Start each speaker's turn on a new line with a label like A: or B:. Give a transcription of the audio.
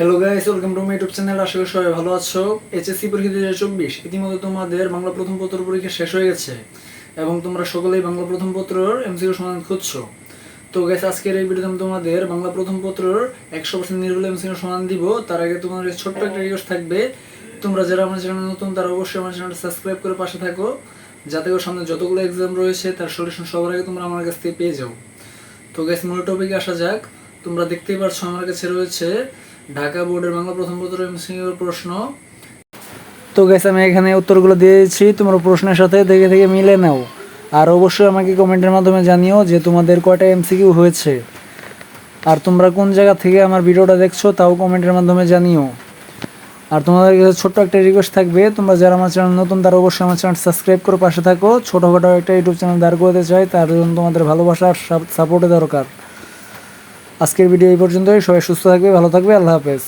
A: Hello guys welcome to my YouTube channel আশা করি সবাই ভালো আছো। এইচএসসি পরীক্ষা দুই হাজার চব্বিশ। ইতিমধ্যে তোমাদের বাংলা প্রথম পত্র পরীক্ষা শেষ হয়ে গেছে এবং তোমরা সকলেই বাংলা প্রথম পত্রর এমসিকিউ সমাধান খুঁজছো। তো গাইস আজকের এই ভিডিওতে আমি তোমাদের বাংলা প্রথম পত্রর একশো পার্সেন্ট নির্ভুল এমসিকিউ সমাধান দিব। তার আগে তোমাদের ছোট্ট একটা রিকোয়েস্ট থাকবে। তোমরা যারা আমার চ্যানেল নতুন, তারা অবশ্যই আমার চ্যানেলটা সাবস্ক্রাইব করে পাশে থাকো। যাতে করে সামনে যতগুলো এক্সাম রয়েছে, তার সলিউশন সবার আগে তোমরা আমার কাছ থেকে পেয়ে যাও। তো গ্যাস মূল টপিকে আসা যাক। তোমরা দেখতেই পারছ আমার কাছে রয়েছে ঢাকা বোর্ডের বাংলা প্রথম পত্র এমসিকিউর প্রশ্ন। তো গ্যাস আমি এখানে উত্তরগুলো দিয়েছি তোমরা প্রশ্নের সাথে দেখে দেখে মিলে নাও। আর অবশ্যই আমাকে কমেন্টের মাধ্যমে জানিও যে তোমাদের কয়টা এমসিকিউ হয়েছে। আর তোমরা কোন জায়গা থেকে আমার ভিডিওটা দেখছ তাও কমেন্টের মাধ্যমে জানিও। আর তোমাদের কাছে ছোট্ট একটা রিকোয়েস্ট থাকবে, তোমরা যারা আমার চ্যানেল নতুন, তারা অবশ্যই আমার চ্যানেল সাবস্ক্রাইব করে পাশে থাকো। ছোটোখাটো একটা ইউটিউব চ্যানেল দাঁড় করতে চাই, তার জন্য তোমাদের ভালোবাসা আর সাপোর্টের দরকার। আজকের ভিডিও এই পর্যন্তই। সবাই সুস্থ থাকবে ভালো থাকবে। আল্লাহ হাফেজ।